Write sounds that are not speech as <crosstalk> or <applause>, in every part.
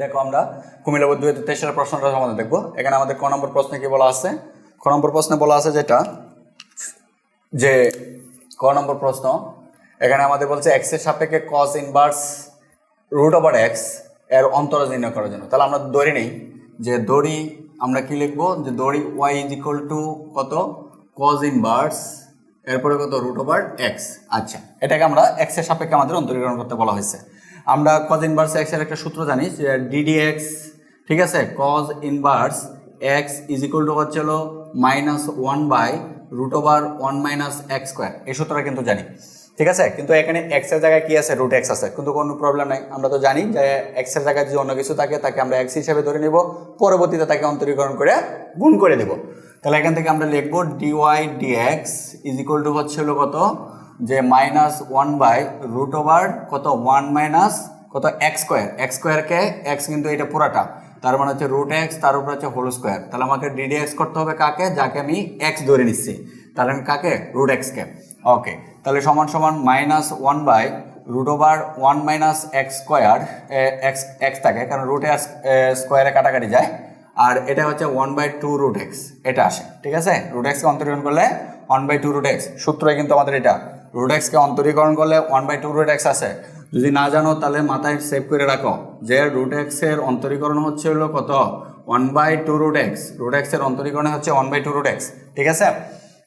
দেখো আমরা কুমিল্লা দুই হাজার প্রশ্নটা সমাধান দেখব। এখানে আমাদের ক নম্বর প্রশ্নে কি বলা আছে? ক নম্বর প্রশ্নে বলা আছে যেটা, যে ক নম্বর প্রশ্ন, এখানে আমাদের বলছে এক্সের সাপেক্ষে কস ইনভার্স রুট ওভার এক্সের অন্তরাজ নির্ণয় করার জন্য। তাহলে আমরা দড়ি নেই। যে দড়ি আমরা কি লিখব? যে দড়ি ওয়াই ইজ ইকুয়াল টু কত? কজ ইনভার্স এরপরে কত? রুট ওভার এক্স আচ্ছা এটাকে আমরা এক্সের সাপেক্ষে আমাদের অন্তরীকরণ করতে বলা হয়েছে। আমরা কজ ইনভার্স এক্সের একটা সূত্র জানি ডিডি এক্স ঠিক আছে? Cos inverse X is equal to হচ্ছে minus one by root over one minus X square এই সূত্রটা কিন্তু জানি, ঠিক আছে? কিন্তু এখানে এক্সের জায়গায় কি আছে? রুট এক্স আছে। কিন্তু কোনো প্রবলেম নাই। আমরা তো জানি যে এক্সের জায়গায় যদি অন্য কিছু থাকে, তাকে আমরা এক্স হিসেবে ধরে নিব। পরবর্তীতে তাকে অন্তরীকরণ করে গুণ করে দেব। তাহলে এখান থেকে আমরা লিখব DY DX is equal to হচ্ছে কত? যে minus one by root over কত ওয়ান মাইনাস কত এক্স স্কোয়ার এক্স স্কোয়ারকে এক্স কিন্তু এটা পুরাটা, তার মানে হচ্ছে রুট এক্স তার উপর হচ্ছে হোল স্কোয়ার তাহলে আমাকে ডিডি এক্স করতে হবে কাকে? যাকে আমি এক্স ধরে নিচ্ছি, তাহলে কাকে? রুট এক্সকে ওকে তাহলে সমান সমান minus one by root over one minus X square X X থাকে, কারণ রুট এক্স স্কোয়ারে কাটাকাটি যায়, আর এটা হচ্ছে one by two root X এটা আসে, ঠিক আছে? রুট এক্সকে অন্তরীকরণ করলে one by two root X সূত্রই কিন্তু আমাদের এটা রুট এক্সকে অন্তরীকরণ করলে one by two root X আসে যদি না জানো, তাহলে মাথায় সেভ করে রাখো। যে রুট এক্সের অন্তরীকরণ হচ্ছে হলো কত? One by two root X root এক্সের অন্তরীকরণ হচ্ছে one by two root X ঠিক আছে?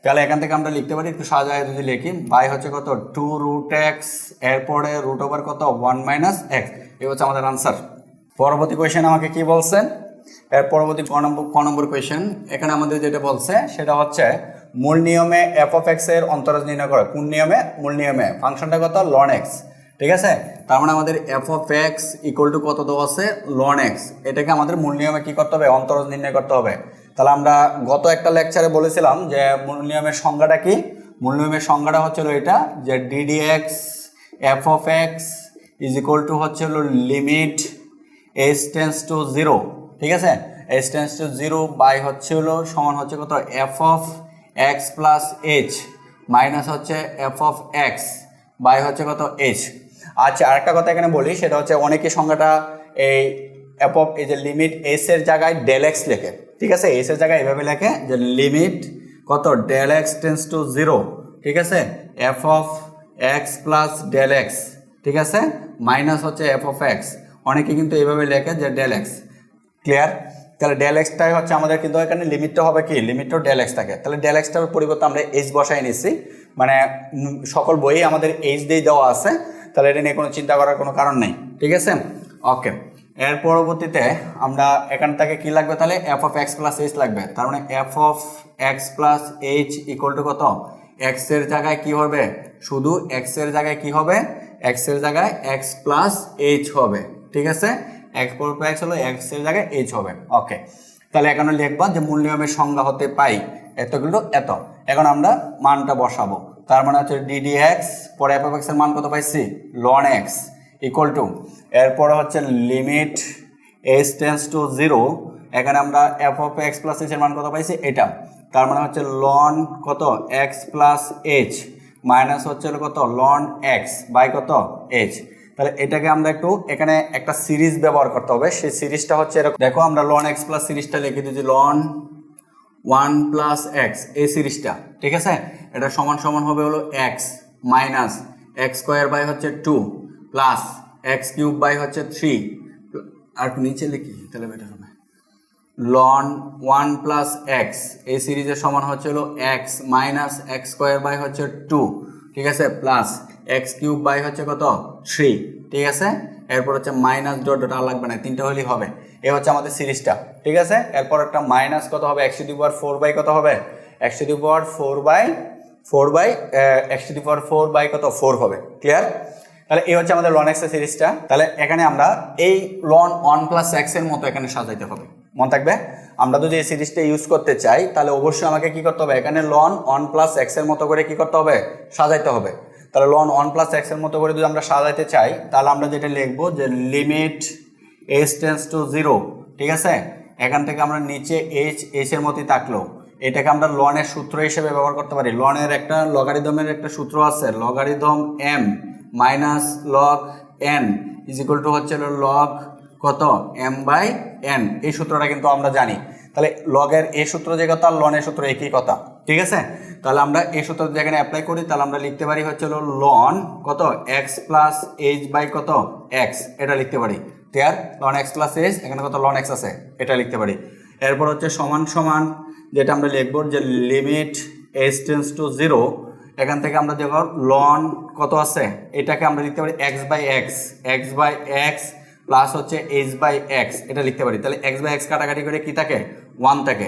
তাহলে এখান থেকে আমরা লিখতে পারি, একটু সাজায় যদি লিখি। বাই হচ্ছে কত? টু রুট এক্স এরপরে রুট ওভার কত? ওয়ান মাইনাস এক্স এই হচ্ছে আমাদের আনসার পরবর্তী কোয়েশ্চেন আমাকে কি বলছেন এর পরবর্তী ক নম্বর ক নম্বর কোয়েশ্চেন এখানে আমাদের যেটা বলছে, সেটা হচ্ছে মূল নিয়মে এফ অফ এক্সের অন্তরাজ নির্ণয় করে। কোন নিয়মে? মূল নিয়মে। ফাংশনটা কত? লন এক্স ঠিক আছে? তার মানে আমাদের F of X equal to কত দেওয়া আছে? লন এক্স এটাকে আমাদের মূল নিয়মে কি করতে হবে? অন্তরাজ নির্ণয় করতে হবে। তাহলে আমরা গত একটা লেকচারে বলেছিলাম যে মূল নিয়মের সংজ্ঞাটা কি? মূল নিয়মের সংজ্ঞাটা হচ্ছিল এটা, যে DD X F of X is equal to হচ্ছে হলো limit S tends to zero ঠিক আছে? S tends to zero by হচ্ছে হলো সমান হচ্ছে কত? F of X plus H minus হচ্ছে এফ অফ এক্স বাই হচ্ছে কত এইচ আচ্ছা আরেকটা কথা এখানে বলি, সেটা হচ্ছে অনেকে সংখ্যাটা এই এফ অফ এই যে লিমিট এস এর জায়গায় ডেল এক্স লেখে, ঠিক আছে? এস এর জায়গায় এভাবে লেখে যে লিমিট কত? Del X tends to zero ঠিক আছে? F of X plus del X ঠিক আছে? মাইনাস হচ্ছে এফ অফ এক্স অনেকে কিন্তু এইভাবে লেখে যে ডেল এক্স ক্লিয়ার তাহলে ডেল এক্সটাই হচ্ছে আমাদের কিন্তু এখানে লিমিটটা হবে কি? লিমিটটাও ডেল এক্স থাকে। তাহলে ডেল এক্সটার পরিবর্তে আমরা এইচ বসাই নিচ্ছি মানে সকল বইয়ে আমাদের এইচ দিয়ে দেওয়া আছে। তাহলে এটা নিয়ে কোনো চিন্তা করার কোনো কারণ নেই। ঠিক আছে? ওকে এর পরবর্তীতে আমরা এখান থেকে কি লাগবে? তাহলে F of X plus H লাগবে। তার মানে F of X plus H equal to কত? এক্সের জায়গায় কি হবে? শুধু এক্সের জায়গায় কি হবে? এক্সের জায়গায় এক্স প্লাস এইচ হবে। ঠিক আছে? এক্স পর এক্স হলো এক্সের জায়গায় এইচ হবে। ওকে তাহলে এখানে লিখবা যে মূল নিয়মের সংজ্ঞা হতে পাই এতগুলো এত। এখন আমরা মানটা বসাবো। তার মানে হচ্ছে ডিডি এক্স পরে এফ এক্সের মান কত পাইছি লন এক্স ইকুয়াল টু এরপরে হচ্ছে limit S tends to zero এখানে আমরা F of X plus H এর মান কত পাইছি? এটা। তার মানে হচ্ছে লন কত? এক্স প্লাস এইচ মাইনাস হচ্ছে কত? লন এক্স বাই কত? এইচ তাহলে এটাকে আমরা একটু এখানে একটা সিরিজ ব্যবহার করতে হবে। সেই সিরিজটা হচ্ছে এরকম। দেখো, আমরা লন এক্স প্লাস সিরিজটা লিখে দিচ্ছি লন ওয়ান প্লাস এক্স এই সিরিজটা, ঠিক আছে? এটা সমান সমান হবে হলো X minus X square by হচ্ছে two plus X cube by হচ্ছে থ্রি আর নিচে লিখি, তাহলে বেটার হবে। লন ওয়ান প্লাস এক্স এই সিরিজের সমান হচ্ছে হলো X minus X square by হচ্ছে টু ঠিক আছে? প্লাস এক্স কিউব বাই হচ্ছে কত? থ্রি, ঠিক আছে? এরপর হচ্ছে মাইনাস ডট ডট আর লাগবে না, তিনটা হলেই হবে। এ হচ্ছে আমাদের সিরিজটা, ঠিক আছে? এরপর একটা মাইনাস কত হবে? একশো দি পাওয়ার ফোর বাই কত হবে? একশো the power four by four by একশো দি পাওয়ার ফোর বাই কত? ফোর হবে ক্লিয়ার তাহলে এই হচ্ছে আমাদের লন এক্সের সিরিজটা। তাহলে এখানে আমরা এই লন ওয়ান প্লাস এক্সের মতো এখানে সাজাইতে হবে। মনে থাকবে? আমরা যদি এই সিরিজটা ইউজ করতে চাই, তাহলে অবশ্যই আমাকে কি করতে হবে? এখানে লন ওয়ান প্লাস এক্সের মতো করে কি করতে হবে? সাজাইতে হবে। তাহলে লন ওয়ান প্লাস এক্সের মতো করে যদি আমরা সাজাইতে চাই, তাহলে আমরা যেটা লিখব যে limit S tends to zero ঠিক আছে? এখান থেকে আমরা নিচে এইচ এইচ এর মতোই থাকল এটাকে আমরা লনের সূত্র হিসেবে ব্যবহার করতে পারি। লনের একটা লগারিদমের একটা সূত্র আছে logarithm M minus log N is two হচ্ছে লগ কত? এম বাই এন এই সূত্রটা কিন্তু আমরা জানি। তাহলে লগের এই সূত্র যে কথা, আর লনের সূত্র একই কথা, ঠিক আছে? তাহলে আমরা এই সূত্র যেখানে অ্যাপ্লাই করি, তাহলে আমরা লিখতে পারি হচ্ছে হলো লন কত? এক্স প্লাস এইচ বাই কত? এক্স এটা লিখতে পারি। Clear ln X plus H এখানে কত? লন এক্স আছে, এটা লিখতে পারি। এরপর হচ্ছে সমান সমান, যেটা আমরা লিখব যে limit H tends to zero এখান থেকে আমরা দেখো লন কত আছে? এটাকে আমরা লিখতে পারি X by X X by X plus হচ্ছে এইচ বাই এক্স এটা লিখতে পারি। তাহলে এক্স বাই এক্স কাটাকাটি করে কি থাকে? ওয়ান থাকে।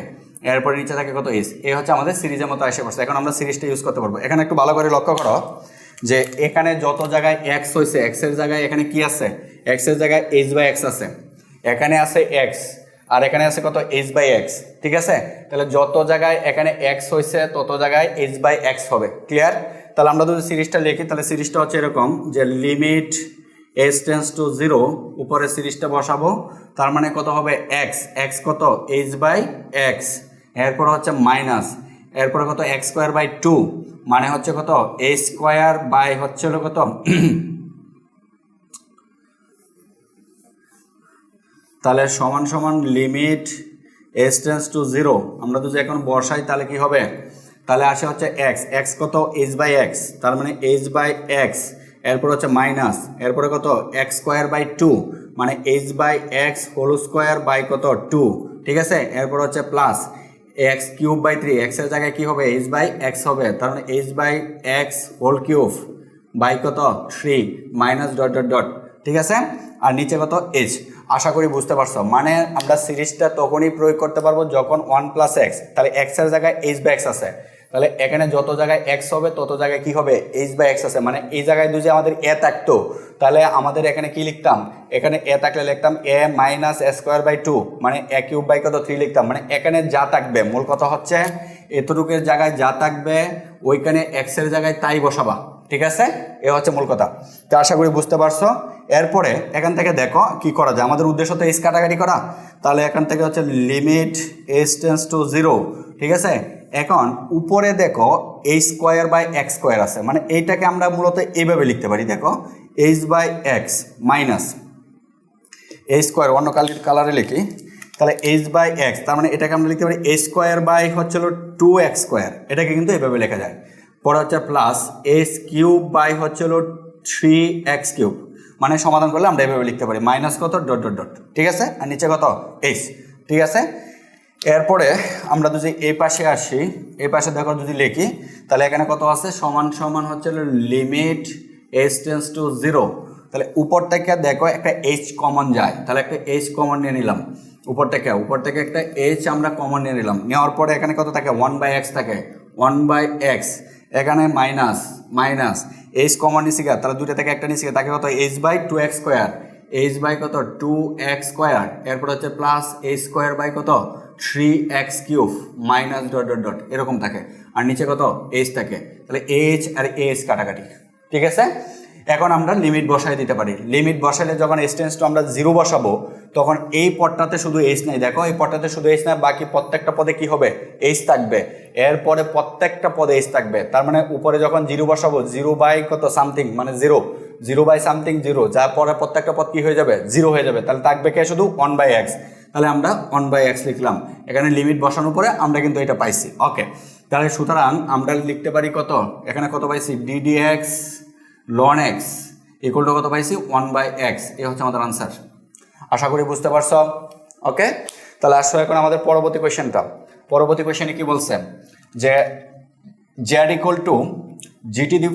এরপরে নিচে থাকে কত এইচ এই হচ্ছে আমাদের সিরিজের মতো এসে পড়ছে এখন আমরা সিরিজটা ইউজ করতে পারব। এখানে একটু ভালো করে লক্ষ্য করো যে এখানে যত জায়গায় এক্স হয়েছে এক্সের জায়গায় এখানে কি আছে? এক্সের জায়গায় এইচ বাই এক্স আছে। এখানে আছে এক্স আর এখানে আছে কত? এইচ বাই এক্স ঠিক আছে? তাহলে যত জায়গায় এখানে এক্স হয়েছে তত জায়গায় এইচ বাই এক্স হবে। ক্লিয়ার তাহলে আমরা যদি সিরিজটা লিখি, তাহলে সিরিজটা হচ্ছে এরকম যে limit S tends to zero উপরে সিরিজটা বসাবো, তার মানে কত হবে এক্স এক্স কত? এইচ বাই এক্স এরপর হচ্ছে মাইনাস এরপরে কত? এক্স স্কোয়ার বাই টু মানে হচ্ছে কত? এ স্কোয়ার বাই হচ্ছে হলো কত? <clears throat> তাহলে সমান সমান limit S tends to zero আমরা যদি এখন বসাই তাহলে কি হবে? তাহলে আসে হচ্ছে এক্স এক্স কত? এইচ বাই এক্স তার মানে এইচ বাই এক্স এরপর হচ্ছে মাইনাস, এরপরে কত? এক্স স্কোয়ার বাই টু মানে H by X whole square by কত? টু, ঠিক আছে? এরপর হচ্ছে plus, X cube by three এক্সের জায়গায় কি হবে? এইচ বাই এক্স হবে, তার মানে H by X whole cube by কত? Three, minus dot dot dot, ঠিক আছে? আর নিচে কত? এইচ, আশা করি বুঝতে পারছ। মানে আমরা সিরিজটা তখনই প্রয়োগ করতে পারব যখন ওয়ান প্লাস এক্স, তাহলে এক্সের জায়গায় এইচ বাই এক্স আছে। তাহলে এখানে যত জায়গায় এক্স হবে, তত জায়গায় কি হবে? এইচ বাই এক্স আছে। মানে এই জায়গায় যদি আমাদের এ থাকতো, তাহলে আমাদের এখানে কি লিখতাম? এখানে এ থাকলে লিখতাম A minus square by two মানে এ কিউব বাই কত? থ্রি লিখতাম। মানে এখানে যা থাকবে, মূল কথা হচ্ছে এতটুকের জায়গায় যা থাকবে, ওইখানে এক্সের জায়গায় তাই বসাবা। ঠিক আছে? এ হচ্ছে মূল কথা। তো আশা করি বুঝতে পারছ। এরপরে এখান থেকে দেখো কি করা যায়। আমাদের উদ্দেশ্য তো এইচ কাটাকাটি করা। তাহলে এখান থেকে হচ্ছে limit S tends to zero ঠিক আছে? এখন উপরে দেখো এই স্কোয়ার বাই এক্স স্কোয়ার আছে মানে এইটাকে আমরা মূলত এইভাবে লিখতে পারি, দেখো এইচ বাই এক্স মাইনাস এই স্কোয়ার অন্য কালির কালারে লিখি, তাহলে এইচ বাই এক্স তার মানে এটাকে আমরা লিখতে পারি এই স্কোয়ার বাই হচ্ছে হলো টু এক্স স্কোয়ার এটাকে কিন্তু এভাবে লেখা যায়। পরে হচ্ছে প্লাস এইচ কিউব বাই হচ্ছে হলো থ্রি এক্স কিউব মানে সমাধান করলে আমরা এভাবে লিখতে পারি মাইনাস কত ডট ডট ডট ঠিক আছে? আর নিচে কত? এইচ ঠিক আছে? এরপরে আমরা যদি এই পাশে আসি এই পাশে দেখো যদি লিখি তাহলে এখানে কত আছে? সমান সমান হচ্ছে limit H tends to zero তাহলে উপর থেকে দেখো একটা এইচ কমন যায়। তাহলে একটা এইচ কমন নিয়ে নিলাম। উপর থেকে উপর থেকে একটা এইচ আমরা কমন নিয়ে নিলাম। নেওয়ার পরে এখানে কত থাকে? ওয়ান বাই এক্স থাকে। ওয়ান বাই এক্স এখানে মাইনাস মাইনাস এইচ কমন গা। তাহলে দুটো থেকে একটা গা, তাকে কত? H by two x square h by কত? টু এক্স স্কোয়ার এরপর হচ্ছে প্লাস এইচ স্কোয়ার বাই কত? Three x cube minus dot dot dot এরকম থাকে। আর নিচে কত? এইচ থাকে। তাহলে এইচ আর এইচ কাটাকাটি। ঠিক আছে? এখন আমরা লিমিট বসাই দিতে পারি। লিমিট বসালে যখন এক্সটেন্সটা আমরা জিরো বসাবো, তখন এই পদটাতে শুধু এইচ নাই। দেখো, এই পদটাতে শুধু এইচ নাই, বাকি প্রত্যেকটা পদে কি হবে? এইচ থাকবে। এরপরে প্রত্যেকটা পদে এইচ থাকবে। তার মানে উপরে যখন জিরো বসাবো জিরো বাই কত? সামথিং মানে zero zero by something zero যার পরে প্রত্যেকটা পদ কি হয়ে যাবে? জিরো হয়ে যাবে। তাহলে থাকবে কে? শুধু ওয়ান বাই এক্স তাহলে আমরা ওয়ান বাই এক্স লিখলাম। এখানে লিমিট বসানোর পরে আমরা কিন্তু এটা পাইছি। ওকে তাহলে সুতরাং আমরা লিখতে পারি কত? এখানে কত পাইছি? ডিডি এক্স লন এক্স ইকুয়াল টু কত পাইছি? ওয়ান বাই এক্স এ হচ্ছে আমাদের আনসার আশা করি বুঝতে পারছ? ওকে তাহলে আসো এখন আমাদের পরবর্তী কোয়েশ্চেনটা পরবর্তী কোয়েশ্চেনে কি বলছে? যে z equal to GT the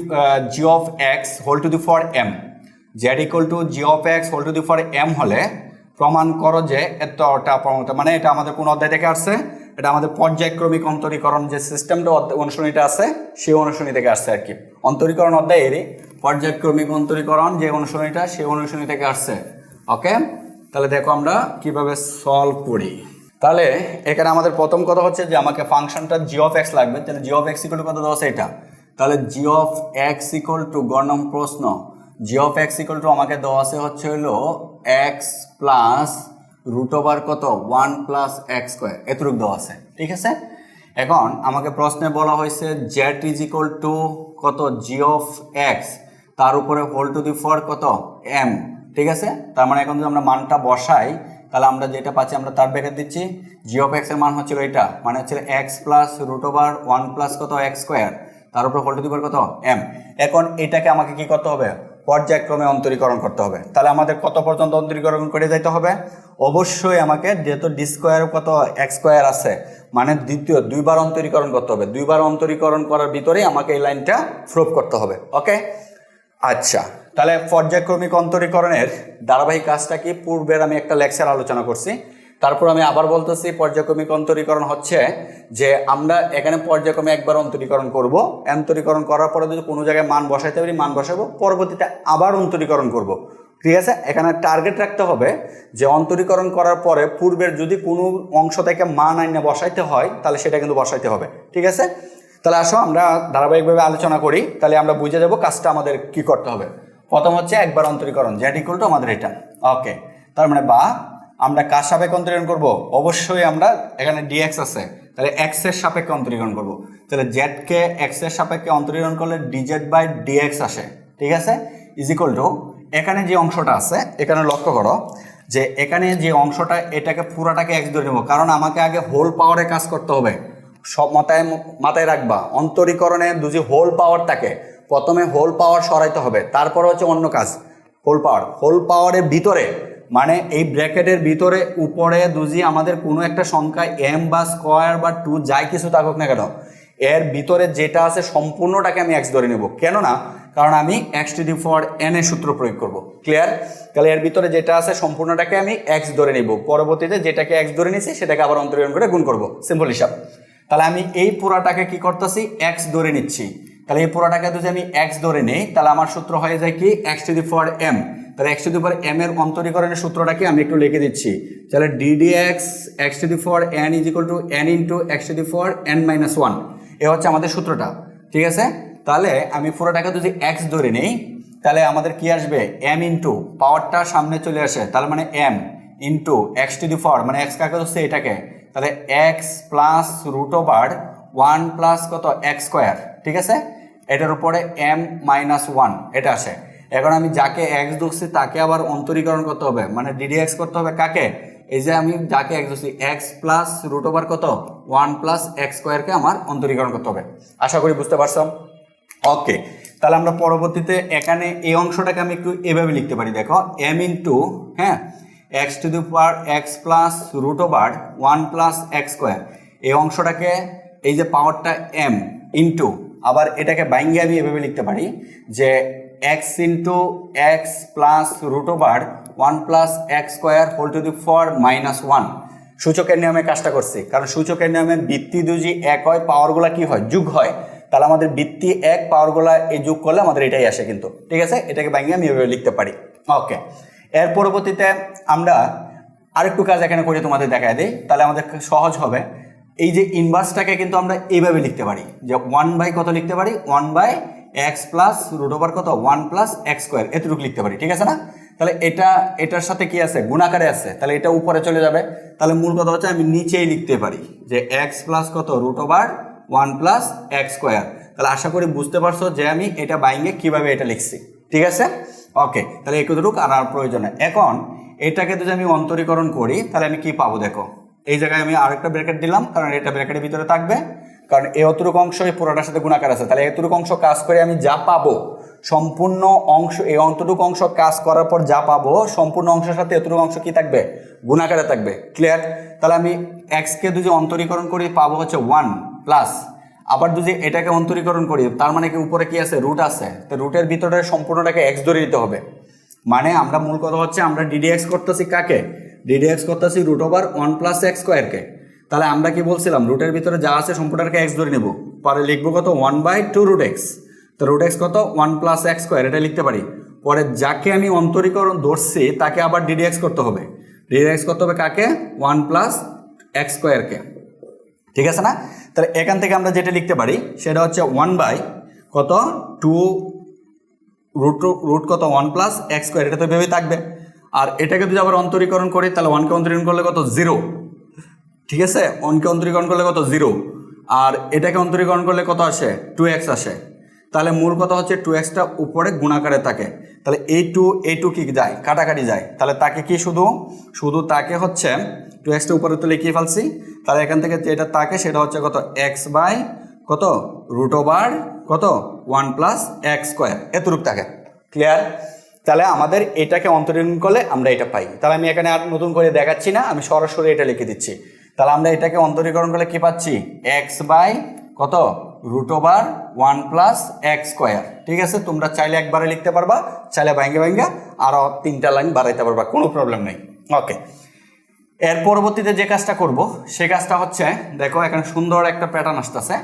g of x whole to the power m z equal to g of x whole to the power m হলে প্রমাণ করো যে এতটা প্রমাণতা মানে এটা আমাদের কোন অধ্যায় থেকে আসছে? এটা আমাদের পর্যায়ক্রমিক অন্তরীকরণ যে সিস্টেমটা অনুশীলনীটা আছে, সেই অনুশীলনী থেকে আসছে আর কি। অন্তরীকরণ অধ্যায়েরই পর্যায়ক্রমিক অন্তরীকরণ যে অনুশীলনীটা, সেই অনুশীলনী থেকে আসছে। ওকে? তাহলে দেখো আমরা কীভাবে সলভ করি। তাহলে এখানে আমাদের প্রথম কথা হচ্ছে যে আমাকে ফাংশনটা জি অফ এক্স লাগবে। তাহলে জি অফ এক্স ইকুয়াল কত দেওয়া আছে এটা? তাহলে g of x equal to গণম প্রশ্ন। G of x equal to আমাকে দেওয়া আছে হচ্ছে হলো এক্স প্লাস রুট ওভার কত? ওয়ান প্লাস এক্স স্কোয়ার এতটুকু দেওয়া আছে। ঠিক আছে? এখন আমাকে প্রশ্নে বলা হয়েছে জেড ইজ ইকুয়াল টু কত? জি অফ এক্স তার উপরে হোল টু দি ফর কত? এম ঠিক আছে? তার মানে এখন যদি আমরা মানটা বসাই, তাহলে আমরা যেটা পাচ্ছি, আমরা তার ব্যাকেট দিচ্ছি। জি অফ এক্সের মান হচ্ছিল এটা মানে হচ্ছে x plus root over one plus কত? এক্স স্কোয়ার তার উপর হোল টু দি পাওয়ার কত? এম এখন এটাকে আমাকে কি করতে হবে? পর্যায়ক্রমে অন্তরীকরণ করতে হবে। তাহলে আমাদের কত পর্যন্ত অন্তরীকরণ করে যাইতে হবে? অবশ্যই আমাকে যেহেতু ডি স্কোয়ার কত এক্স স্কোয়ার আছে মানে দ্বিতীয় দুইবার অন্তরীকরণ করতে হবে। দুইবার অন্তরীকরণ করার ভিতরেই আমাকে এই লাইনটা প্রুভ করতে হবে ওকে আচ্ছা তাহলে পর্যায়ক্রমিক অন্তরীকরণের ধারাবাহিক কাজটা কি? পূর্বের আমি একটা লেকচার আলোচনা করছি। তারপর আমি আবার বলতেছি, পর্যায়ক্রমিক অন্তরীকরণ হচ্ছে যে আমরা এখানে পর্যায়ক্রমে একবার অন্তরীকরণ করব। অন্তরীকরণ করার পরে যদি কোনো জায়গায় মান বসাইতে পারি, মান বসাবো, পরবর্তীতে আবার অন্তরীকরণ করব। ঠিক আছে? এখানে টার্গেট রাখতে হবে যে অন্তরীকরণ করার পরে পূর্বের যদি কোনো অংশ থেকে মান আইনে বসাইতে হয়, তাহলে সেটা কিন্তু বসাইতে হবে। ঠিক আছে? তাহলে আসো, আমরা ধারাবাহিকভাবে আলোচনা করি। তাহলে আমরা বুঝে যাব কাজটা আমাদের কি করতে হবে। প্রথম হচ্ছে একবার অন্তরীকরণ জেড ইকুয়াল টু আমাদের এটা। ওকে তার মানে বা আমরা কার সাপেক্ষে অন্তরীকরণ করব? অবশ্যই আমরা এখানে ডিএক্স আছে। তাহলে এক্সের সাপেক্ষে অন্তরীকরণ করব। তাহলে জেড কে এক্সের সাপেক্ষে অন্তরীকরণ করলে ডিজেড বাই ডিএক্স আসে। ঠিক আছে? ইজ ইকুয়াল টু এখানে যে অংশটা আছে, এখানে লক্ষ্য করো যে এখানে যে অংশটা, এটাকে পুরাটাকে এক্স ধরে নেব। কারণ আমাকে আগে হোল পাওয়ারে কাজ করতে হবে। সব মাথায় মাথায় রাখবা। অন্তরীকরণে দুজি হোল পাওয়ার থাকে, প্রথমে হোল পাওয়ার সরাইতে হবে। তারপর হচ্ছে অন্য কাজ হোল পাওয়ার হোল পাওয়ারের ভিতরে মানে এই ব্র্যাকেটের ভিতরে উপরে দুজি আমাদের কোনো একটা সংখ্যা এম বা স্কোয়ার বা টু যাই কিছু থাকুক না কেন, এর ভিতরে যেটা আছে সম্পূর্ণটাকে আমি এক্স ধরে নেব। কেননা, কারণ আমি x to the power n এর সূত্র প্রয়োগ করব। ক্লিয়ার তাহলে এর ভিতরে যেটা আছে সম্পূর্ণটাকে আমি এক্স ধরে নেব। পরবর্তীতে যেটাকে এক্স ধরে নিছি, সেটাকে আবার অন্তরীকরণ করে গুণ করব। সিম্পল হিসাব। তাহলে আমি এই পুরাটাকে কি করতেছি? এক্স ধরে নিচ্ছি। তাহলে এই পুরাটাকে যদি আমি এক্স ধরে নেই, তাহলে আমার সূত্র হয়ে যায় কি? X to the power m তাহলে x to the power m এর অন্তরীকরণের সূত্রটাকে আমি একটু লিখে দিচ্ছি। তাহলে d d x x to the power n is equal to n into x to the power n minus one এ হচ্ছে আমাদের সূত্রটা। ঠিক আছে? তাহলে আমি পুরোটাকে যদি এক্স ধরে নেই, তাহলে আমাদের কি আসবে? এম ইন্টু পাওয়ারটা সামনে চলে আসে। তাহলে মানে m into x to the power মানে এক্স কাকে হচ্ছে এটাকে। তাহলে x plus root over one plus কত? এক্স স্কোয়ার ঠিক আছে? এটার উপরে এম মাইনাস ওয়ান এটা আসে এখন আমি যাকে এক্স ধরছি, তাকে আবার অন্তরীকরণ করতে হবে। মানে ডিডি এক্স করতে হবে কাকে? এই যে আমি যাকে এক্স ধরছি এক্স প্লাস রুট ওভার কত? ওয়ান প্লাস এক্স স্কোয়ারকে আমার অন্তরীকরণ করতে হবে। আশা করি বুঝতে পারছ? ওকে তাহলে আমরা পরবর্তীতে এখানে এই অংশটাকে আমি একটু এভাবে লিখতে পারি। দেখো এম ইন্টু হ্যাঁ x to the power x plus root over one plus x square এই অংশটাকে, এই যে পাওয়ারটা এম ইন্টু আবার এটাকে বাইঙ্গে আমি এভাবে লিখতে পারি যে x into x plus root over one plus x square whole to the power minus one সূচকের নিয়মে কাজটা করছি। কারণ সূচকের নিয়মে বৃত্তি দুজি এক হয় পাওয়ারগুলা কি হয়? যুগ হয়। তাহলে আমাদের বৃত্তি এক পাওয়ারগুলা এই যুগ করলে আমাদের এটাই আসে কিন্তু। ঠিক আছে? এটাকে ভাঙিয়ে আমি এভাবে লিখতে পারি। ওকে এর পরবর্তীতে আমরা আরেকটু কাজ এখানে করে তোমাদের দেখায় দিই। তাহলে আমাদের সহজ হবে। এই যে ইনভার্সটাকে কিন্তু আমরা এইভাবে লিখতে পারি, যে ওয়ান বাই কত লিখতে পারি? One by x plus root over কত? ওয়ান প্লাস এক্স স্কোয়ার এতটুকু লিখতে পারি, ঠিক আছে না? তাহলে এটা, এটার সাথে কি আছে? গুণাকারে আছে। তাহলে এটা উপরে চলে যাবে। তাহলে মূল কথা হচ্ছে আমি নিচেই লিখতে পারি, যে এক্স প্লাস কত? Root over one plus x square তাহলে আশা করি বুঝতে পারছ যে আমি এটা বাইঙ্গে কীভাবে এটা লিখছি, ঠিক আছে? ওকে তাহলে একটুকু আর আর প্রয়োজন। এখন এটাকে যদি আমি অন্তরীকরণ করি, তাহলে আমি কি পাবো দেখো? এই জায়গায় আমি আরেকটা ব্র্যাকেট দিলাম, কারণ এটা ব্র্যাকেটের ভিতরে থাকবে। কারণ এই অতটুকু অংশ এই পুরোটার সাথে গুণাকার আছে। তাহলে এতটুকু অংশ কাজ করে আমি যা পাবো, সম্পূর্ণ অংশ, এই অন্তটুকু অংশ কাজ করার পর যা পাবো, সম্পূর্ণ অংশের সাথে এতটুকু অংশ কি থাকবে? গুণাকারে থাকবে। ক্লিয়ার তাহলে আমি এক্সকে যদি অন্তরীকরণ করি, পাবো হচ্ছে ওয়ান প্লাস আবার যদি এটাকে অন্তরীকরণ করি, তার মানে কি উপরে কি আছে? রুট আছে। তো রুটের ভিতরে সম্পূর্ণটাকে এক্স ধরে নিতে হবে। মানে আমরা মূল কথা হচ্ছে আমরা ডিডিএক্স করতেছি কাকে? ডিডিএক্স করতেছি root over one plus x স্কোয়ারকে তাহলে আমরা কি বলছিলাম? রুটের ভিতরে যা আছে সম্পূর্ণটাকে এক্স ধরে নেব। পরে লিখব কত? One by two root x তো রুট এক্স কত? ওয়ান প্লাস এক্স স্কোয়ার এটা লিখতে পারি। পরে যাকে আমি অন্তরীকরণ ধরছি, তাকে আবার ডিডিএক্স করতে হবে। ডিডিএক্স করতে হবে কাকে? ওয়ান প্লাস এক্স স্কোয়ারকে ঠিক আছে না? তাহলে এখান থেকে আমরা যেটা লিখতে পারি, সেটা হচ্ছে ওয়ান বাই কত? টু রুট রুট কত? ওয়ান প্লাস এক্স স্কোয়ার এটা তো ভেবে থাকবে। আর এটাকে যদি আবার অন্তরীকরণ করি, তাহলে ওয়ানকে অন্তরীকরণ করলে কত? জিরো ঠিক আছে? ওয়ানকে অন্তরীকরণ করলে কত? জিরো আর এটাকে অন্তরীকরণ করলে কত আসে? টু এক্স আসে। তাহলে মূল কথা হচ্ছে টু এক্সটা উপরে গুণাকারে থাকে। তাহলে এই টু এই টু কি যায়? কাটাকাটি যায়। তাহলে তাকে কি শুধু? শুধু তাকে হচ্ছে টু এক্সটা উপরে তুলে লিখিয়ে ফেলছি। তাহলে এখান থেকে যেটা তাকে, সেটা হচ্ছে কত? এক্স বাই কত? রুট ওভার কত? ওয়ান প্লাস এক্স স্কোয়ার এতটুক থাকে। ক্লিয়ার তাহলে আমাদের এটাকে অন্তরীকরণ করলে আমরা এটা পাই। তাহলে আমি এখানে আর নতুন করে দেখাচ্ছি না, আমি সরাসরি এটা লিখে দিচ্ছি। তাহলে আমরা এটাকে অন্তরীকরণ করলে কি পাচ্ছি? এক্স বাই কত? Root over one plus x square ঠিক আছে? তোমরা চাইলে একবারে লিখতে পারবা, চাইলে ভাঙ্গে ভাঙ্গে আরও তিনটা লাইন বাড়াইতে পারবা, কোনো প্রবলেম নেই। ওকে এর পরবর্তীতে যে কাজটা করব, সে কাজটা হচ্ছে, দেখো এখানে সুন্দর একটা প্যাটার্ন আসতেছে।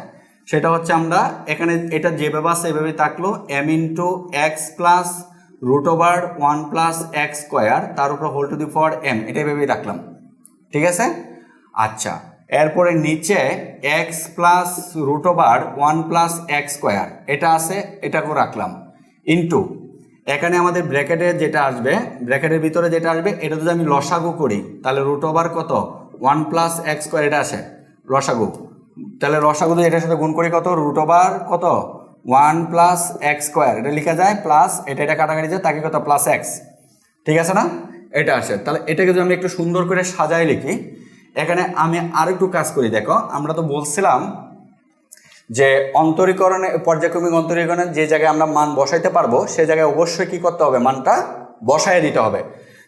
সেটা হচ্ছে আমরা এখানে এটা যেভাবে আছে, এভাবে থাকল m into x plus root over one plus x square তার উপর whole to the power m এটা এভাবেই রাখলাম। ঠিক আছে? আচ্ছা এরপরে নিচে x plus root over one plus x square এটা আছে, এটাকেও রাখলাম। ইন্টু এখানে আমাদের ব্র্যাকেটে যেটা আসবে ব্র্যাকেটের ভিতরে যেটা আসবে, এটা যদি আমি লসাগু করি, তাহলে রুট ওভার কত? ওয়ান প্লাস এক্স স্কোয়ার এটা আসে লসাগু। তাহলে রসাগু যদি এটার সাথে গুণ করি কত? রুট ওভার কত? ওয়ান প্লাস এক্স স্কোয়ার, এটা লেখা যায় প্লাস, এটা এটা কাটাকাটি যায়, তাকে কত? Plus x. ঠিক আছে না? এটা আসে। তাহলে এটাকে যদি আমি একটু সুন্দর করে সাজাই লিখি, এখানে আমি আর একটু কাজ করি, দেখো, আমরা তো বলছিলাম যে অন্তরীকরণে, পর্যায়ক্রমিক অন্তরীকরণে যে জায়গায় আমরা মান বসাইতে পারব, সে জায়গায় অবশ্যই কী করতে হবে? মানটা বসায় দিতে হবে।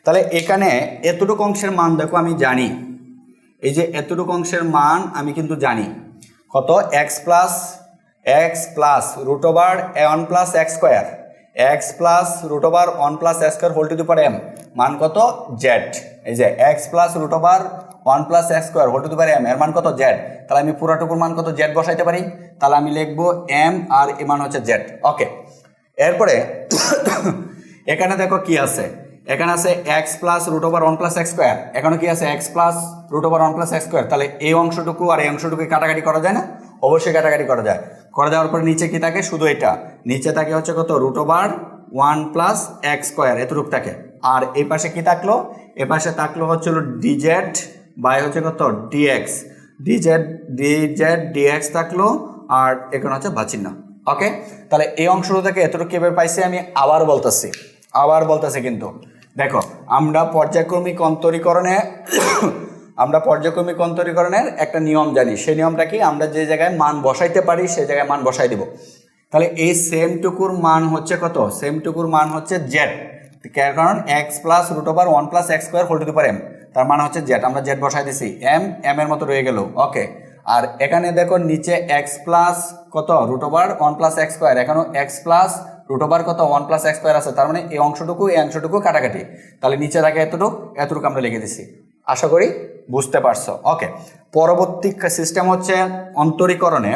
তাহলে এখানে এতটুকু অংশের মান দেখো, আমি জানি। এই যে এতটুকু অংশের মান আমি কিন্তু জানি। কত? X plus x plus root over one plus x square x plus root over one plus x square whole to the power m মান কত? জেড এই যে x plus root over one plus x square whole to the power m এর মান কত? Z তাহলে আমি পুরাটুকুর মান কত? জেড বসাইতে পারি। তাহলে আমি লিখব এম আর এ মান হচ্ছে জেড ওকে এরপরে <coughs> এখানে দেখো কি আছে? এখানে আছে x plus root over one plus x square এখানে কি আছে? X plus root over one plus x square তাহলে এই অংশটুকু আর এই অংশটুকু কাটাকাটি করা যায় না? অবশ্যই কাটাকাটি করা যায়। করে দেওয়ার পরে নিচে কি থাকে? শুধু এটা। নিচে থাকে হচ্ছে কত? Root over one plus x square এতটুক থাকে। আর এই পাশে কি থাকল? এ পাশে থাকল হচ্ছিল ডিজেড বাই হচ্ছে কত? ডিএক্স ডিজেড ডিজেড ডিএক্স থাকল আর এখানে হচ্ছে বাচিহ্ন ওকে? তাহলে এই অংশটা থেকে এতটুকু কীভাবে পাইছি আমি? আবার বলতেছি। আবার বলতেছি কিন্তু। দেখো, আমরা পর্যায়ক্রমিক অন্তরীকরণে আমরা পর্যায়ক্রমিক অন্তরীকরণের একটা নিয়ম জানি। সেই নিয়মটা কি? আমরা যে জায়গায় মান বসাইতে পারি, সেই জায়গায় মান বসাই দিব। তাহলে এই সেম টুকুর মান হচ্ছে কত? সেম টুকুর মান হচ্ছে জেড কারণ X plus root over one plus X square whole to M তার মানে হচ্ছে জেড আমরা জেড বসাই দিছি। এম এম এর মতো রয়ে গেল। ওকে আর এখানে দেখো নিচে এক্স প্লাস কত? Root over one plus x square এখানেও এক্স প্লাস রুট ওভার কত? ওয়ান প্লাস এক্স স্কোয়ার আছে। তার মানে এই অংশটুকু এই অংশটুকু কাটাকাটি। তাহলে নিচে থাকে এতটুকু এতটুকু আমরা লিখে দিছি। আশা করি বুঝতে পারছ। ওকে পরবর্তী সিস্টেম হচ্ছে অন্তরীকরণে।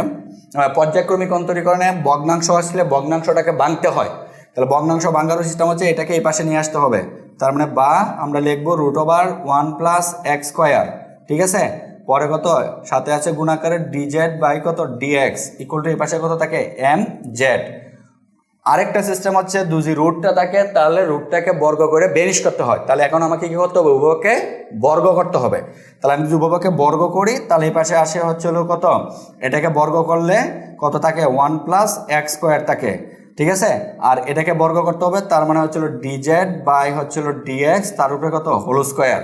পর্যায়ক্রমিক অন্তরীকরণে ভগ্নাংশ আসলে ভগ্নাংশটাকে ভাঙতে হয়। তাহলে ভগ্নাংশ ভাঙার সিস্টেম হচ্ছে এটাকে এই পাশে নিয়ে আসতে হবে। তার মানে বা আমরা লিখব root over one plus x square ঠিক আছে? পরে কত? সাথে আছে গুণাকারের ডিজেড বাই কত? ডিএক্স ইকুয়াল টু এই পাশে কত থাকে? এম জেড আরেকটা সিস্টেম হচ্ছে দুজি রুটটা থাকে, তাহলে রুটটাকে বর্গ করে বেনিশ করতে হয়। তাহলে এখন আমাকে কি করতে হবে? উভয়কে বর্গ করতে হবে। তাহলে আমি যদি উভয়কে বর্গ করি, তাহলে এই পাশে আসে হচ্ছে হলো কত? এটাকে বর্গ করলে কত থাকে? ওয়ান প্লাস এক্স স্কোয়ার থাকে। ঠিক আছে? আর এটাকে বর্গ করতে হবে, তার মানে হচ্ছিল ডিজেড বাই হচ্ছিল ডিএক্স তার উপরে কত? হোল স্কোয়ার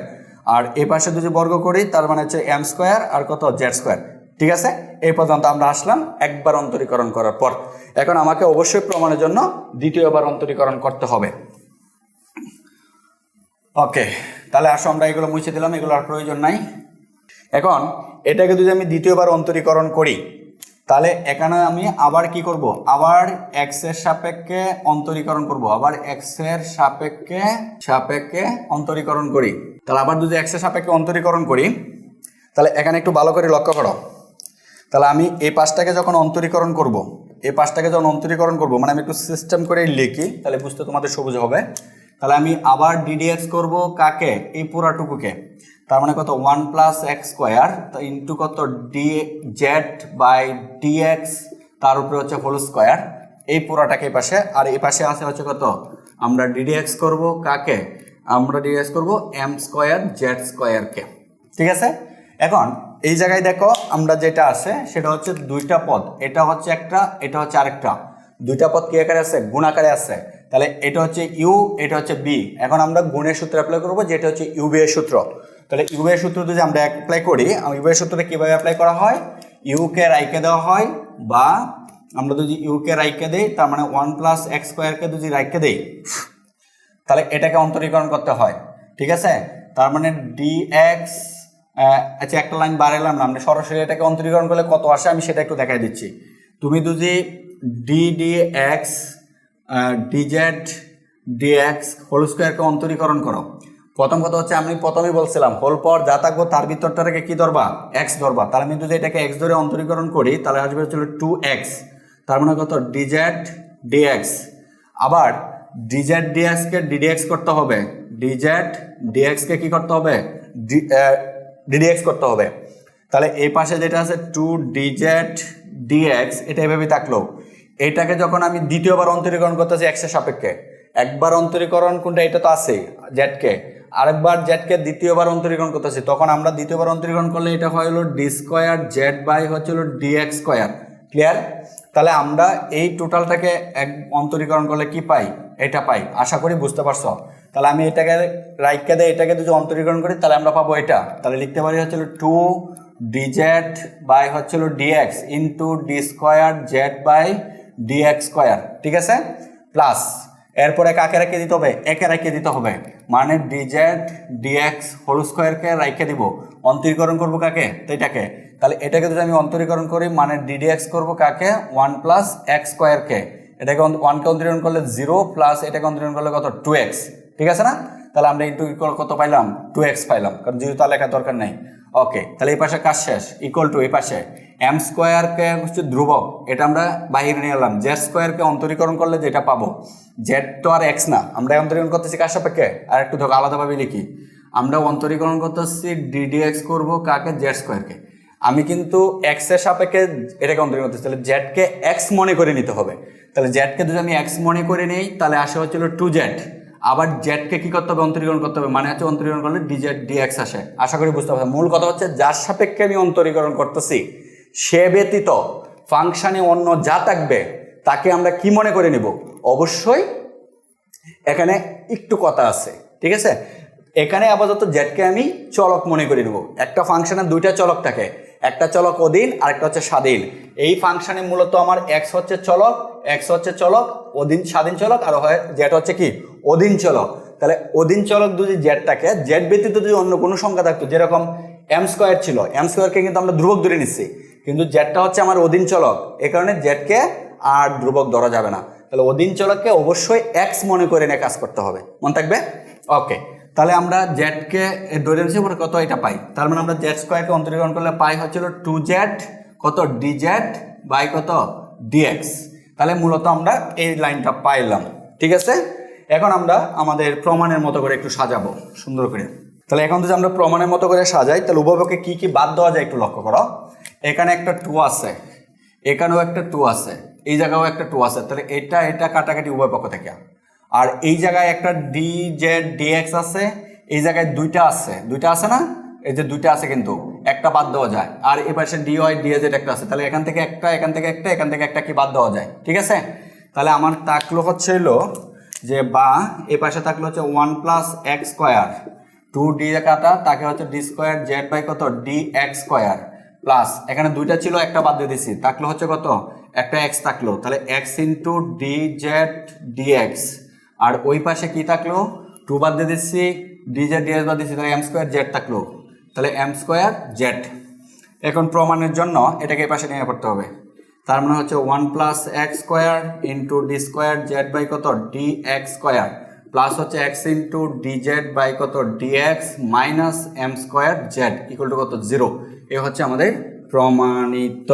আর এই পাশে যদি বর্গ করি, তার মানে হচ্ছে এম স্কোয়ার আর কত? জেড স্কোয়ার ঠিক আছে? এই পর্যন্ত আমরা আসলাম একবার অন্তরীকরণ করার পর। এখন আমাকে অবশ্যই প্রমাণের জন্য দ্বিতীয়বার অন্তরীকরণ করতে হবে। ওকে, তাহলে আসো, আমরা এগুলো মুছে দিলাম, এগুলো আর প্রয়োজন নাই। এখন, এটাকে যদি আমি দ্বিতীয়বার অন্তরীকরণ করি, তাহলে এখানে আমি আবার কি করব? আবার এক্সের সাপেক্ষে অন্তরীকরণ করব। আবার এক্সের সাপেক্ষে সাপেক্ষে অন্তরীকরণ করি। তাহলে আবার যদি এক্সের সাপেক্ষে অন্তরীকরণ করি, তাহলে এখানে একটু ভালো করে লক্ষ্য করো। তাহলে আমি এই পাশটাকে যখন অন্তরীকরণ করব এই পাশটাকে যখন অন্তরীকরণ করব মানে আমি একটু সিস্টেম করে লিখি, তাহলে বুঝতে তোমাদের সবুজ হবে। তাহলে আমি আবার ডিডিএক্স করব কাকে? এই পুরাটুকুকে। তার মানে কত? One plus x square into কত? D z by d x তার উপরে হচ্ছে হোল স্কোয়ার এই পুরাটাকে পাশে, আর এই পাশে আছে হচ্ছে কত? আমরা ডিডিএক্স করব কাকে? আমরা ডিডিএক্স করব এম স্কোয়ার জেড স্কোয়ারকে ঠিক আছে? এখন এই জায়গায় দেখো আমরা যেটা আছে, সেটা হচ্ছে দুইটা পদ। এটা হচ্ছে একটা, এটা হচ্ছে আরেকটা। দুইটা পদ কি আকারে আছে? গুণ আকারে আছে। তাহলে এটা হচ্ছে ইউ, এটা হচ্ছে বি। এখন আমরা গুণের সূত্র অ্যাপ্লাই করব, যেটা হচ্ছে ইউ বি এর সূত্র। তাহলে ইউ এর সূত্র যদি আমরা অ্যাপ্লাই করি ইউ এর সূত্রটা কীভাবে অ্যাপ্লাই করা হয়? ইউকে রাইকে দেওয়া হয়, বা আমরা যদি ইউকে রাইকে দেই, তার মানে ওয়ান প্লাস এক্স স্কোয়ারকে যদি রাইকে দেই, তাহলে এটাকে অন্তরীকরণ করতে হয়। ঠিক আছে? তার মানে ডি এক্স আচ্ছা একটা লাইন বাড়ালাম না। আমরা সরাসরি এটাকে অন্তরীকরণ করলে কত আসে? আমি সেটা একটু দেখাই দিচ্ছি। তুমি যদি d d x d z d x whole স্কোয়ারকে অন্তরীকরণ করো, প্রথম কথা হচ্ছে আমি প্রথমেই বলছিলাম হোল পর যা থাকব তার ভিতরটাকে কি ধরবা? এক্স ধরবা। তাহলে আমি যদি এটাকে এক্স ধরে অন্তরীকরণ করি, তাহলে আসবে হচ্ছিল টু এক্স তার মানে কত? ডিজেড ডিএক্স আবার ডিজেড ডিএক্সকে ডিডিএক্স করতে হবে। ডিজেড ডিএক্সকে কী করতে হবে? ডিডিএক্স করতে হবে। তাহলে এই পাশে যেটা আছে টু ডিজেড ডিএক্স এটা এভাবে থাকল। এটাকে যখন আমি দ্বিতীয়বার অন্তরীকরণ করতেছি এক্সের সাপেক্ষে, একবার অন্তরীকরণ কোনটা, এটা তো আছে জেডকে আরেকবার জেডকে দ্বিতীয়বার অন্তরীকরণ করতেছি, তখন আমরা দ্বিতীয়বার অন্তরীকরণ করলে এটা হয় হলো ডি স্কোয়ার জেড বাই হচ্ছে হলো ডিএক্স স্কোয়ার ক্লিয়ার তাহলে আমরা এই টোটালটাকে এক অন্তরীকরণ করলে কি পাই? এটা পাই। আশা করি বুঝতে পারছ? তাহলে আমি এটাকে রাইটকে দিয়ে এটাকে যদি অন্তরীকরণ করি, তাহলে আমরা পাবো এটা। তাহলে লিখতে পারি হচ্ছিল টু ডিজেড বাই হচ্ছিল d x into d square z by d x square ঠিক আছে? প্লাস এরপরে কাকে রেখে দিতে হবে? একে রেখে দিতে হবে। মানে ডিজেড ডিএক্স হোল স্কোয়ারকে রেখে দিব। অন্তরীকরণ করব কাকে? তো এটাকে। তাহলে এটাকে যদি আমি অন্তরীকরণ করি মানে ডিডি এক্স করব কাকে? ওয়ান প্লাস এক্স স্কোয়ারকে এটাকে ওয়ানকে অন্তরীকরণ করলে জিরো, প্লাস এটাকে অন্তরীকরণ করলে কত? Two x. ঠিক আছে না? তাহলে আমরা ইন্টু কত পাইলাম? টু এক্স পাইলাম, কারণ জিরো তো আর লেখার দরকার নেই। ওকে তাহলে এই পাশে কাজ শেষ। ইকুয়াল টু এই পাশে। এম স্কোয়ারকে হচ্ছে ধ্রুবক। এটা আমরা বাইরে নিয়ে এলাম। জেড স্কোয়ারকে অন্তরীকরণ করলে যেটা পাবো? জেড তো আর এক্স না। আমরা অন্তরীকরণ করতেছি কার সাপেক্ষে? আর একটু ধরো, আলাদাভাবে লিখি। আমরা অন্তরীকরণ করতেছি ডিডিএক্স করব কাকে? জেড স্কোয়ারকে আমি কিন্তু এক্সের সাপেক্ষে এটাকে অন্তরীকরণ করতেছি তাহলে জেডকে এক্স মনে করে নিতে হবে। তাহলে জেডকে যদি আমি এক্স মনে করে নিই, তাহলে আসে হচ্ছিল টু জেড আবার জেডকে কি করতে হবে? অন্তরীকরণ করতে হবে। মানে হচ্ছে অন্তরীকরণ করলে ডিজেড ডিএক্স আসে। আশা করি বুঝতে পারছেন। মূল কথা হচ্ছে যার সাপেক্ষে আমি অন্তরীকরণ করতেছি, সে ব্যতীত ফাংশনে অন্য যা থাকবে, তাকে আমরা কি মনে করে নিব? অবশ্যই এখানে একটু কথা আছে, ঠিক আছে? এখানে আপাতত জেডকে আমি চলক মনে করে নেব। একটা ফাংশনের দুইটা চলক থাকে। একটা চলক অধীন, আরেকটা হচ্ছে স্বাধীন। এই ফাংশনে মূলত আমার এক্স হচ্ছে চলক এক্স হচ্ছে চলক, অধীন স্বাধীন চলক, আর হয় জেড হচ্ছে কি? অধীন চলক। তাহলে অধীন চলক যদি জেডটাকে জেড ব্যতীত যদি অন্য কোনো সংখ্যা থাকতো, যেরকম এম স্কোয়ার ছিল এম স্কোয়ারকে কিন্তু আমরা ধ্রুবক ধরে নিচ্ছি, কিন্তু জেডটা হচ্ছে আমার অধীন চলক, এ কারণে জেডকে আর ধ্রুবক ধরা যাবে না। তাহলে অধীন চলককে অবশ্যই এক্স মনে করে নিয়ে কাজ করতে হবে। মনে থাকবে? ওকে তাহলে আমরা জেডকে ধরে নিচ্ছি কত এটা পাই? তার মানে আমরা জেড স্কোয়ারকে অন্তরীকরণ করলে পাই হচ্ছিল টু জেড কত ডি জেড বাই কত ডিএক্স তাহলে মূলত আমরা এই লাইনটা পাইলাম, ঠিক আছে? এখন আমরা আমাদের প্রমাণের মতো করে একটু সাজাবো, সুন্দর করে। তাহলে এখন যদি আমরা প্রমাণের মতো করে সাজাই, তাহলে উভয়পক্ষে কি কি বাদ দেওয়া যায় একটু লক্ষ্য করো। এখানে একটা টু আছে, এখানেও একটা টু আছে, এই জায়গাও একটা টু আছে, তাহলে এটা এটা কাটাকাটি উভয় পক্ষ থেকে। আর এই জায়গায় একটা ডি জেড ডিএক্স আছে, এই জায়গায় দুইটা আছে। দুইটা আছে না? এই যে দুইটা আছে কিন্তু, একটা বাদ দেওয়া যায়। আর এ পাশে ডি ওয়াই ডিএজেড একটা আছে। তাহলে এখান থেকে একটা, এখান থেকে একটা, এখান থেকে একটা কি বাদ দেওয়া যায়? ঠিক আছে? তাহলে আমার তাকলো হচ্ছে হলো যে বা এ পাশে থাকল হচ্ছে one plus x square two d কাটা, তাকে হচ্ছে ডি স্কোয়ার জেড বাই কত? ডি এক্স স্কোয়ার প্লাস এখানে দুইটা ছিল, একটা বাদ দিয়ে দিছি। থাকল হচ্ছে কত? একটা এক্স থাকল। তাহলে x into d z d x আর ওই পাশে কি থাকল? টু বাদ দিয়ে দিচ্ছি ডি জেড ডিএক্স বাদ দিচ্ছি, তাহলে এম স্কোয়ার জেড থাকল। তাহলে এম স্কোয়ার জেড এখন প্রমাণের জন্য এটাকে এই পাশে নিয়ে পড়তে হবে। তার মানে হচ্ছে one plus x square into d square z by কত? ডি এক্স স্কোয়ার প্লাস হচ্ছে x into d z by কত? D x minus m square z equal to কত? জিরো এ হচ্ছে আমাদের প্রমাণিত।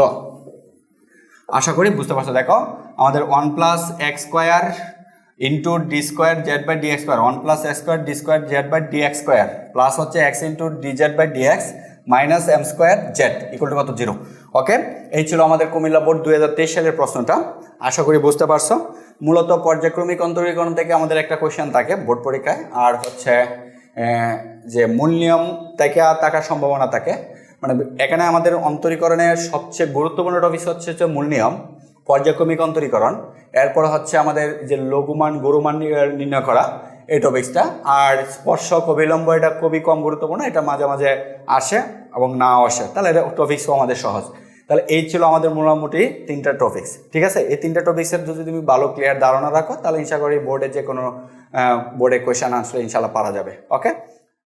আশা করি বুঝতে পারছ। দেখো, আমাদের one plus x square into d square z by d x square one plus x square d square z by d x square plus হচ্ছে x into d z by d x minus m square z equal to কত? Zero okay এই ছিল আমাদের Comilla board দুই হাজার তেইশ সালের প্রশ্নটা। আশা করি বুঝতে পারছ। মূলত পর্যায়ক্রমিক অন্তরীকরণ থেকে আমাদের একটা কোয়েশ্চেন থাকে বোর্ড পরীক্ষায়, আর হচ্ছে যে মূল নিয়ম থেকে থাকার সম্ভাবনা থাকে। মানে এখানে আমাদের অন্তরীকরণের সবচেয়ে গুরুত্বপূর্ণ টপিক হচ্ছে হচ্ছে মূল নিয়ম। পর্যায়ক্রমিক অন্তরীকরণ, এরপর হচ্ছে আমাদের যে লঘুমান, গুরুমান নি- নির্ণয় করা, এই টপিক্সটা আর স্পর্শক অবিলম্ব, এটা খুবই কম গুরুত্বপূর্ণ, এটা মাঝে মাঝে আসে এবং নাও আসে। তাহলে এটা টপিক্সও আমাদের সহজ। তাহলে এই ছিল আমাদের মোটামুটি তিনটা টপিক্স ঠিক আছে? এই তিনটা টপিক্সের যদি তুমি ভালো ক্লিয়ার ধারণা রাখো, তাহলে ইনশা করি বোর্ডে যে কোনো বোর্ডে কোয়েশন আনসার ইনশাল্লাহ পারা যাবে ওকে